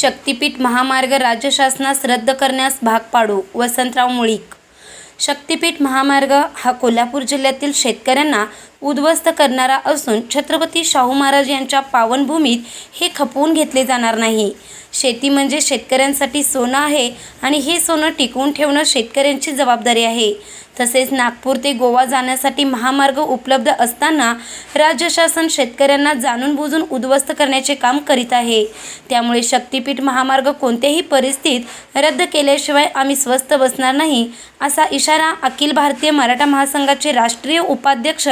शक्तिपीठ महामार्ग राज्य शासनास रद्द करण्यास भाग पाडू. वसंतराव मुळीक. शक्तिपीठ महामार्ग हा कोल्हापूर जिल्ह्यातील शेतकऱ्यांना उद्ध्वस्त करणारा असून छत्रपती शाहू महाराज यांच्या पावनभूमीत हे खपवून घेतले जाणार नाही. शेती म्हणजे शेतकऱ्यांसाठी सोनं आहे आणि हे सोनं टिकवून ठेवणं शेतकऱ्यांची जबाबदारी आहे. तसेच नागपूर ते गोवा जाण्यासाठी महामार्ग उपलब्ध असताना राज्य शासन शेतकऱ्यांना जाणून बुजून उद्ध्वस्त करण्याचे काम करीत आहे. त्यामुळे शक्तिपीठ महामार्ग कोणत्याही परिस्थितीत रद्द केल्याशिवाय आम्ही स्वस्थ बसणार नाही असा इशारा अखिल भारतीय मराठा महासंघाचे राष्ट्रीय उपाध्यक्ष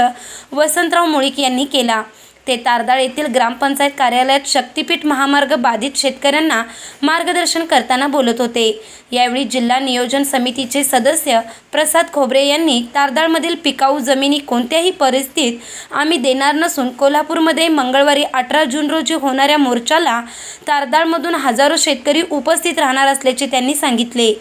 वसंतराव मुळीक यांनी केला. ते तारदाळ येथील ग्रामपंचायत कार्यालयात शक्तिपीठ महामार्ग बाधित शेतकऱ्यांना मार्गदर्शन करताना बोलत होते. यावेळी जिल्हा नियोजन समितीचे सदस्य प्रसाद खोबरे यांनी तारदाळमधील पिकाऊ जमिनी कोणत्याही परिस्थितीत आम्ही देणार नसून कोल्हापूरमध्ये मंगळवारी अठरा जून रोजी होणाऱ्या मोर्चाला तारदाळमधून हजारो शेतकरी उपस्थित राहणार असल्याचे त्यांनी सांगितले.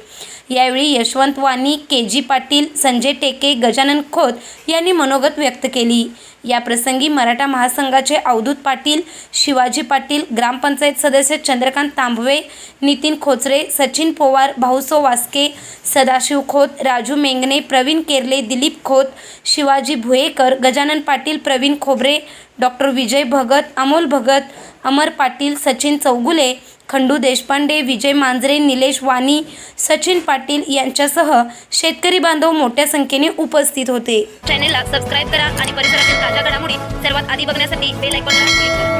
यावेळी यशवंत वाणी के जी पाटील संजय टेके गजानन खोत यांनी मनोगत व्यक्त केली. या प्रसंगी मराठा महासंघाचे अवधूत पाटील शिवाजी पाटील ग्रामपंचायत सदस्य चंद्रकांत तांबवे नितीन खोचरे सचिन पोवार भाऊसो वास्के सदाशिव खोत राजू मेंगणे प्रवीण केरले दिलीप खोत शिवाजी भुयेकर गजानन पाटील प्रवीण खोबरे डॉक्टर विजय भगत अमोल भगत अमर पाटील सचिन चौगुले खंडू देशपांडे विजय मांजरे निलेश वाणी सचिन पाटील यांच्यासह शेतकरी बांधव मोठ्या संख्येने उपस्थित होते. चॅनेलला सबस्क्राईब करा आणि परिसरातील ताज्या घडामोडी सर्वात आधी बघण्यासाठी बेल आयकॉनला क्लिक करा.